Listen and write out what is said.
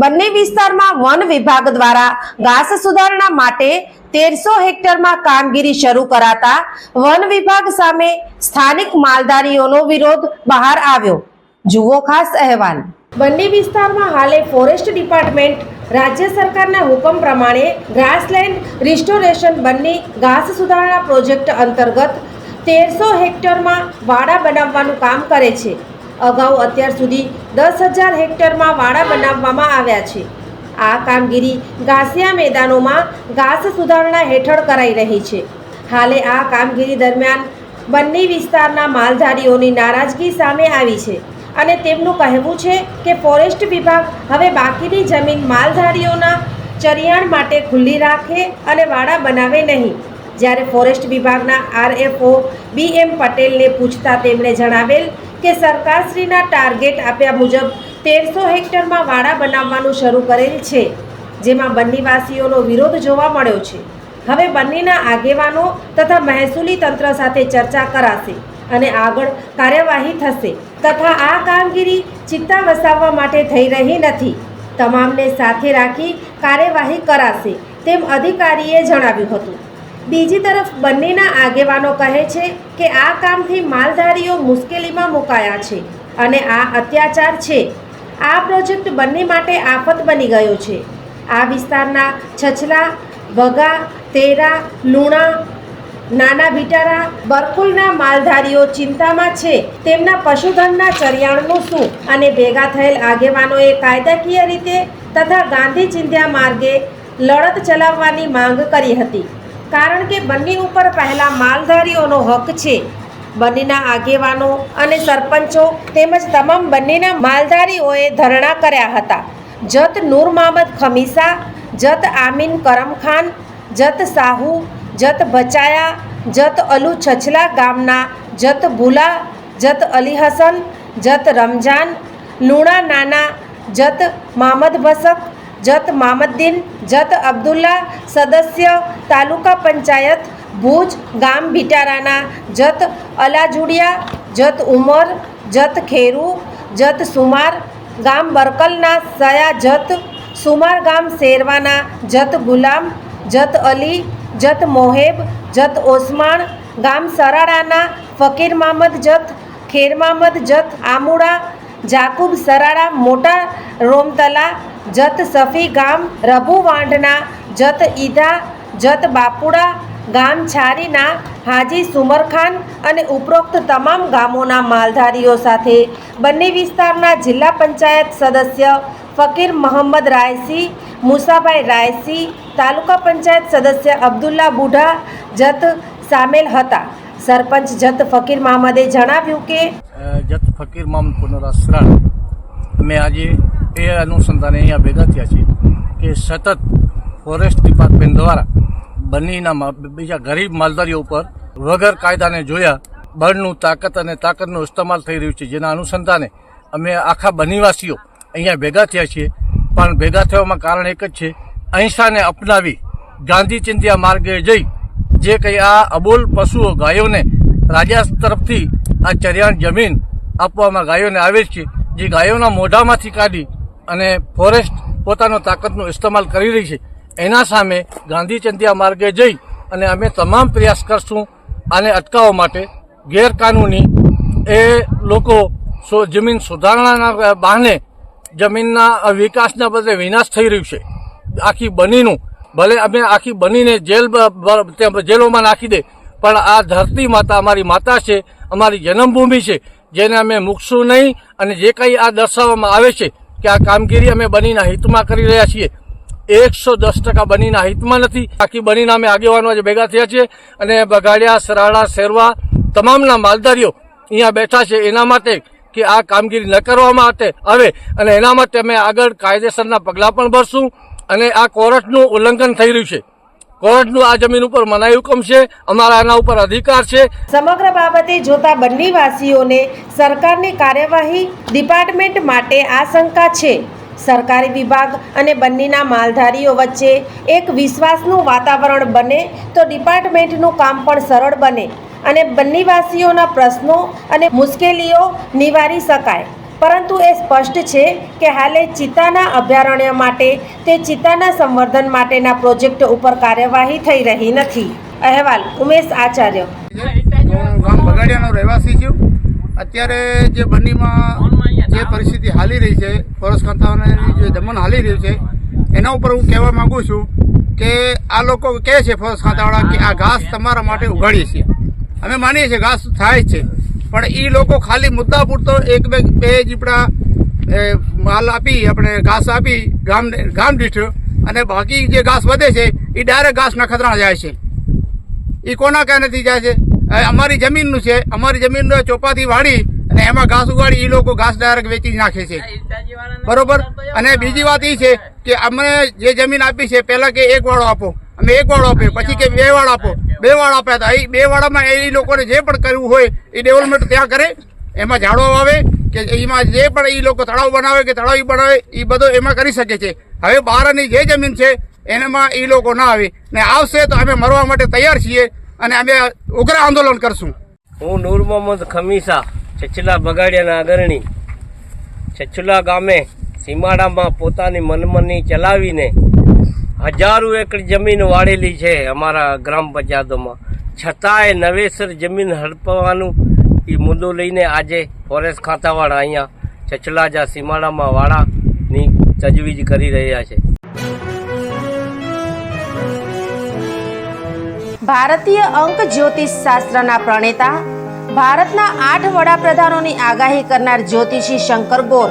બંને વિસ્તારમાં વન વિભાગ દ્વારા ઘાસ સુધારણા માટે તેરસો હેક્ટરમાં કામગીરી શરૂ કરાતા વન વિભાગ સામે સ્થાનિક માલધારીઓનો વિરોધ બહાર આવ્યો. જુઓ ખાસ અહેવાલ. બંને વિસ્તારમાં હાલે ફોરેસ્ટ ડિપાર્ટમેન્ટ, રાજ્ય સરકારના હુકમ પ્રમાણે ગ્રાસલેન્ડ રિસ્ટોરેશન બંને ઘાસ સુધારણા પ્રોજેક્ટ અંતર્ગત તેરસો હેક્ટરમાં વાડા બનાવવાનું કામ કરે છે. અગાઉ અત્યાર સુધી દસ હજાર હેક્ટરમાં વાડા બનાવવામાં આવ્યા છે. આ કામગીરી ઘાસિયા મેદાનોમાં ઘાસ સુધારણા હેઠળ કરાઈ રહી છે. હાલે આ કામગીરી દરમિયાન બંને વિસ્તારના માલધારીઓની નારાજગી સામે આવી છે અને તેમનું કહેવું છે કે ફોરેસ્ટ વિભાગ હવે બાકીની જમીન માલધારીઓના ચરિયાણ માટે ખુલ્લી રાખે અને વાડા બનાવે નહીં. જ્યારે ફોરેસ્ટ વિભાગના આરએફઓ બી એમ પટેલને પૂછતા તેમણે જણાવેલ કે સરકારશ્રીના ટાર્ગેટ આપ્યા મુજબ તેરસો હેક્ટરમાં વાડા બનાવવાનું શરૂ કરેલ છે, જેમાં બંનીવાસીઓનો વિરોધ જોવા મળ્યો છે. હવે બંનેના આગેવાનો તથા મહેસૂલી તંત્ર સાથે ચર્ચા કરાશે અને આગળ કાર્યવાહી થશે તથા આ કામગીરી ચિત્તા વસાવવા માટે થઈ રહી નથી. તમામને સાથે રાખી કાર્યવાહી કરાશે તેમ અધિકારીએ જણાવ્યું હતું. બીજી તરફ બંનેના આગેવાનો કહે છે કે આ કામથી માલધારીઓ મુશ્કેલીમાં મુકાયા છે અને આ અત્યાચાર છે. આ પ્રોજેક્ટ બંને માટે આફત બની ગયો છે. આ વિસ્તારના છછલા વગા તેરા, લુણા, નાના બિટારા બરકુલના માલધારીઓ ચિંતામાં છે. તેમના પશુધનના ચરિયાણનું શું અને ભેગા થયેલ આગેવાનોએ કાયદાકીય રીતે તથા ગાંધી ચિંધ્યા માર્ગે લડત ચલાવવાની માંગ કરી હતી. કારણ કે બંને ઉપર પહેલાં માલધારીઓનો હક છે. બંનેના આગેવાનો અને સરપંચો તેમજ તમામ બંનેના માલધારીઓએ ધરણા કર્યા હતા. જત નૂર મહમદ ખમીસા, જત આમીન કરમખાન જત સાહુ, જત બચાયા જત અલુ છછલા ગામના, જત ભૂલા, જત અલી હસન, જત રમજાન, લુણા નાના, જત મહમદ બસક જત મામદ્દીન, જત અબ્દુલ્લા, સદસ્ય, તાલુકા પંચાયત, ભુજ, ગામ ભીટારાના, જત અલાજુડિયા, જત ઉમર, જત ખેરુ, જત સુમાર, ગામ બરકલના, સયા જત સુમાર, ગામ શેરવાના, જત ગુલામ, જત અલી, જત મોહેબ, જત ઓસમાણ, ગામ સરાડાના, ફકીર મામદ જત, ખેર મામદ જત આમુડા, જાકુબ સરાડા, મોટા રોમતલા જત સફી ગામ રભુ વાંઢના, જત ઈધા, જત બાપુડા ગામ છારીના, હાજી સુમરખાન અને ઉપરોક્ત તમામ ગામોના માલધારીઓ સાથે બંને વિસ્તારના જિલ્લા પંચાયત સદસ્ય ફકીર મોહમ્મદ રાયસી, મુસાભાઈ રાયસી, તાલુકા પંચાયત સદસ્ય અબ્દુલ્લા બુઢા જત સામેલ હતા. સરપંચ જત ફકીર મહમ્મદે જણાવ્યું કે જત ફકીર મામદ પુનરાશ્રણ અમે આજે એ અનુસંધાને અહીંયા ભેગા થયા છે કે સતત ફોરેસ્ટ ડિપાર્ટમેન્ટ દ્વારા બંનેના બીજા ગરીબ માલધારીઓ ઉપર વગર કાયદાને જોયા બળનું તાકાત અને તાકાતનું ઇસ્તેમાલ થઈ રહ્યું છે. જેના અનુસંધાને અમે આખા બનીવાસીઓ અહીંયા ભેગા થયા છીએ. પણ ભેગા થવામાં કારણ એક જ છે, અહિંસાને અપનાવી ગાંધી ચિંધ્યા માર્ગે જઈ જે કંઈ આ અબોલ પશુઓ, ગાયોને રાજા તરફથી આ ચરિયાણ જમીન આપવામાં ગાયોને આવે છે, જે ગાયોના મોઢામાંથી કાઢી અને ફોરેસ્ટ પોતાનો તાકાતનો ઇસ્તેમાલ કરી રહી છે. એના સામે ગાંધી ચંદિયા માર્ગે જઈ અને અમે તમામ પ્રયાસ કરશું આને અટકાવવા માટે. ગેરકાનૂની એ લોકો સો, જમીન સુધારણાના બહાને જમીનના વિકાસના બદલે વિનાશ થઈ રહ્યું છે. આખી બનીનું, ભલે અમે આખી બનીને જેલ જેલોમાં નાખી દે, પણ આ ધરતી માતા અમારી માતા છે, અમારી જન્મભૂમિ છે, જેને અમે મૂકશું નહીં અને જે કંઈ આ દર્શાવવામાં આવે છે કે આ કામગીરી અમે બનીના હિતમાં કરી રહ્યા છીએ. એકસો દસ ટકા બનીના હિતમાં નથી. બાકી બનીના અમે આગેવાનો આજે ભેગા થયા છીએ અને બગાડિયા સરાડા શેરવા તમામના માલધારીઓ અહીંયા બેઠા છે એના માટે કે આ કામગીરી ન કરવામાં આવે અને એના માટે અમે આગળ કાયદેસરના પગલાં પણ ભરશું અને આ કોર્ટનું ઉલ્લંઘન થઈ રહ્યું છે. કોર્ટનું આ જમીન ઉપર મનાઈ હુકમ છે, અમારા આના ઉપર અધિકાર છે. સમગ્ર બાબતે જોતા બંને વાસીઓને સરકારની કાર્યવાહી ડિપાર્ટમેન્ટ માટે આશંકા છે. સરકારી વિભાગ અને બંનેના માલધારીઓ વચ્ચે એક વિશ્વાસનું વાતાવરણ બને તો ડિપાર્ટમેન્ટનું કામ પણ સરળ બને અને બંનેવાસીઓના પ્રશ્નો અને મુશ્કેલીઓ નિવારી શકાય. પરંતુ એ સ્પષ્ટ છે કે હાલે ચિત્તાના અભયારણ્ય માટે તે ચિત્તાના સંવર્ધન માટેના પ્રોજેક્ટ ઉપર કાર્યવાહી થઈ રહી નથી. અહેવાલ ઉમેશ આચાર્ય. હું ગામ બગાડિયાનો રહેવાસી છું. અત્યારે જે બન્નીમાં જે પરિસ્થિતિ હાલી રહી છે ફોરેસ્ટ ખાતાની જે દમન હાલી રહ્યું છે, એના ઉપર હું કહેવા માંગુ છું કે આ લોકો કહે છે ફોરેસ્ટ ખાતાવાળા કે આ ઘાસ તમારા માટે ઉગાડીએ છીએ. અમે માનીએ છીએ ઘાસ થાય છે. પણ એ લોકો ખાલી મુદ્દા પૂરતો એક બે બે જીપડા માલ આપી આપણે ઘાસ આપી ગામ ગામ દીઠ અને બાકી જે ઘાસ વધે છે એ ડાયરેક્ટ ઘાસ નખત્રાણા જાય છે. એ કોના કહેનેથી જાય છે? અમારી જમીનનું છે. અમારી જમીનનો ચોપાથી વાળી અને એમાં ઘાસ ઉગાડી એ લોકો ઘાસ ડાયરેક્ટ વેચી નાખે છે. બરોબર? અને બીજી વાત એ છે કે અમને જે જમીન આપી છે પહેલા કે એક વાળો આપો. અમે એક વાળો આપ્યો પછી કે બે વાળ આપો. બે વાળ આપ્યા હતા. એ બે વાળામાં એ લોકોને જે પણ કરવું હોય એ ડેવલપમેન્ટ ત્યાં કરે. એમાં ઝાડો આવે કે એમાં જે પણ એ લોકો તળાવ બનાવે કે તળાવ બનાવે, એ બધો એમાં કરી શકે છે. હવે બહારની જે જમીન છે, એનામાં એ લોકો ના આવે. ને આવશે તો અમે મરવા માટે તૈયાર છીએ અને અમે ઉગ્ર આંદોલન કરશું. હું નૂર મોહમ્મદ ખમીસા, છછલા બગાડિયાના અગરણી. છછલા ગામે સીમાડામાં પોતાની મનમની ચલાવીને હજારો એકર જમીન વાળેલી છે અમારા ગ્રામ પંચાયતોમાં. છતાંય નવેસર જમીન હડપવાનું એ મુદ્દો લઈને આજે ફોરેસ્ટ ખાતાવાળા અહીંયા ચચલાજા સીમાડામાં વાળાની તજવીજ કરી રહ્યા છે. ભારતીય અંક જ્યોતિષ શાસ્ત્રના પ્રણેતા, ભારતના આઠ વડાપ્રધાનોની આગાહી કરનાર જ્યોતિષી શંકર ગોર